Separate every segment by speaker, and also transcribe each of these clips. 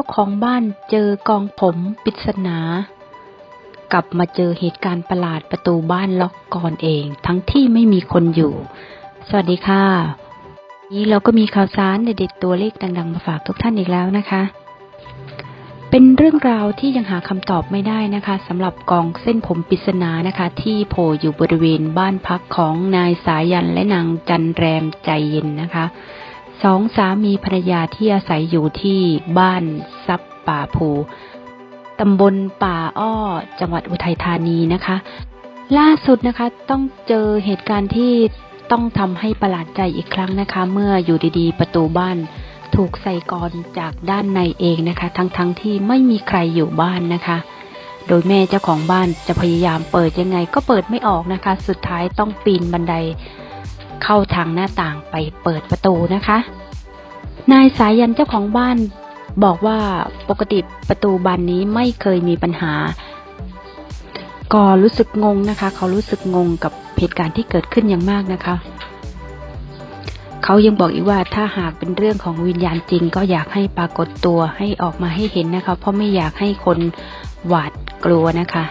Speaker 1: จ้าของบ้านเจอกองผมปริศนา กลับมาเจอเหตุการณ์ประหลาดประตูบ้านล็อกก่อนเอง ทั้งที่ไม่มีคนอยู่ สวัสดีค่ะนนี้เราก็มีข่าวสารเด็ดๆตัวเลขดังๆมาฝากทุกท่านอีกแล้วนะคะ เป็นเรื่องราวที่ยังหาคำตอบไม่ได้นะคะสำหรับกองเส้นผมปริศนานะคะ ที่โผล่อยู่บริเวณบ้านพักของนายสายันและนางจันแรมใจเย็นนะคะ สองสามีภรรยาที่อาศัยอยู่ที่บ้านซับป่าภูตำบลป่าอ้อ จังหวัดอุทัยธานีนะคะ ล่าสุดนะคะต้องเจอเหตุการณ์ที่ต้องทำให้ประหลาดใจอีกครั้งนะคะ เมื่ออยู่ดีๆ ประตูบ้าน ถูกใส่กรจากด้านในเองนะคะ ทั้งๆทที่ไม่มีใครอยู่บ้านนะคะ โดยแม่เจ้าของบ้านจะพยายามเปิดยังไงก็เปิดไม่ออกนะคะ สุดท้ายต้องปีนบันได เข้าทางหน้าต่างไปเปิดประตูนะคะ นายสายันเจ้าของบ้าน บอกว่าปกติประตูบานนี้ไม่เคยมีปัญหา ก็รู้สึกงงนะคะ เขารู้สึกงงกับเหตุการณ์ที่เกิดขึ้นอย่างมากนะคะเขายังบอกอีกว่าถ้าหากเป็นเรื่องของวิญญาณจริง ก็อยากให้ปรากฏตัวให้ออกมาให้เห็นนะคะ เพราะไม่อยากให้คนหวาดกลัวนะคะ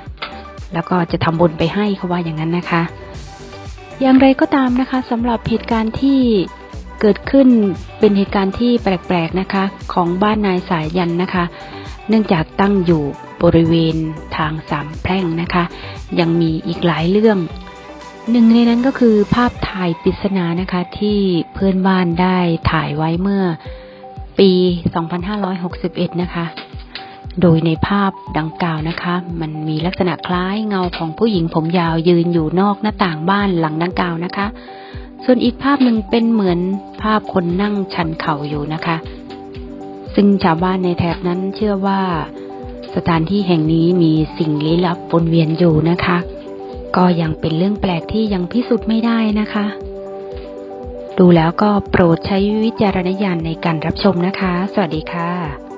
Speaker 1: แล้วก็จะทำบุญไปให้เขาว่าอย่างนั้นนะคะ อย่างไรก็ตามนะคะสำหรับเหตุการณ์ที่เกิดขึ้นเป็นเหตุการณ์ที่แปลกๆนะคะของบ้านนายสายยันนะคะ เนื่องจากตั้งอยู่บริเวณทางสามแพร่งนะคะ ยังมีอีกหลายเรื่องหนึ่งในนั้นก็คือภาพถ่ายปริศนานะคะที่เพื่อนบ้านได้ถ่ายไว้เมื่อปี 2561 นะคะ โดยในภาพดังกล่าวนะคะ มันมีลักษณะคล้ายเงาของผู้หญิงผมยาวยืนอยู่นอกหน้าต่างบ้านหลังดังกล่าวนะคะ ส่วนอีกภาพหนึ่งเป็นเหมือนภาพคนนั่งชันเข่าอยู่นะคะ ซึ่งชาวบ้านในแถบนั้นเชื่อว่า สถานที่แห่งนี้มีสิ่งลี้ลับวนเวียนอยู่นะคะ ก็ยังเป็นเรื่องแปลกที่ยังพิสูจน์ไม่ได้นะคะดูแล้วก็โปรดใช้วิจารณญาณในการรับชมนะคะ สวัสดีค่ะ